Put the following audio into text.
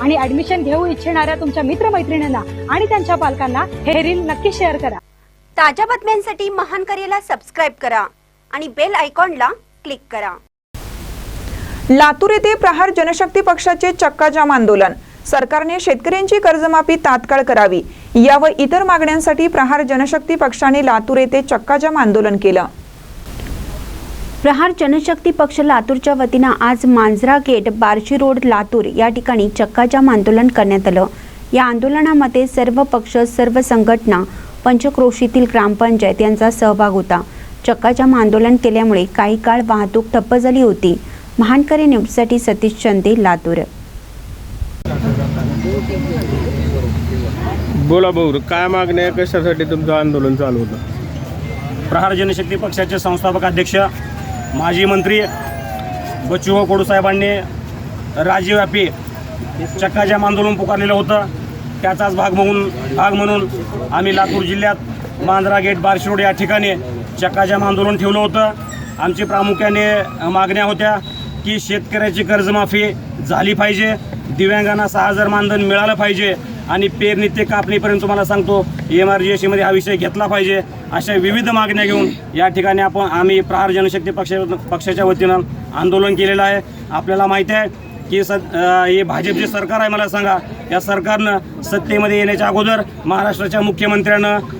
आणि ऍडमिशन घेऊ इच्छिणाऱ्या तुमच्या मित्रमैत्रिणींना आणि त्यांच्या पालकांना हे रील नक्की शेअर करा. ताज्या बातम्यांसाठी महान करेला सबस्क्राईब करा आणि बेल आयकॉनला क्लिक करा. लातूर येथे प्रहार जनशक्ती पक्षाचे चक्काजाम आंदोलन. सरकारने शेतकऱ्यांची कर्जमाफी तात्काळ करावी. या व इतर मागण्यांसाठी प्रहार जनशक्ती पक्षाने लातूर येथे चक्काजाम आंदोलन केलं. प्रहार जनशक्ती पक्ष लातूरच्या वतीनं आज मांजरा गेट बार्शी रोड लातूर या ठिकाणी चक्काजाम आंदोलन करण्यात आलं. या आंदोलनामध्ये सर्व पक्ष सर्व संघटना पंचक्रोशीतील ग्रामपंचायत यांचा सहभाग होता. चक्काजाम आंदोलन केल्यामुळे काही काळ वाहतूक ठप्प झाली होती. महानकरी न्यूजसाठी सतीश चंदे लातूर. बोला भाऊ काय मागण्या आहे? कशासाठी तुमचं आंदोलन चालू होतं? प्रहार जनशक्ती पक्षाचे संस्थापक अध्यक्ष माजी मंत्री बच्चूभाऊ कडू साहेबांनी राज्यव्यापी चक्काजाम आंदोलन पुकारलेलं होतं. त्याचाच भाग म्हणून भाग म्हणून आम्ही लातूर जिल्ह्यात मांजरा गेट बारशिरोड या ठिकाणी चक्काजाम आंदोलन ठेवलं होतं. आमची प्रामुख्याने मागण्या होत्या की शेतकऱ्याची कर्जमाफी झाली पाहिजे. दिव्यांगांना सहा हजार मानधन मिळालं पाहिजे. आणि पेरणी ते कापणीपर्यंत तुम्हाला सांगतो एम आर जी एस हा विषय घेतला पाहिजे. अशा विविध मागण्या घेऊन या ठिकाणी आपण आम्ही प्रहार जनशक्ती पक्ष पक्षाच्या वतीनं आंदोलन केलेलं आहे. आपल्याला माहिती आहे की स हे भाजप जे सरकार आहे मला सांगा. या सरकारनं सत्तेमध्ये येण्याच्या अगोदर महाराष्ट्राच्या मुख्यमंत्र्यानं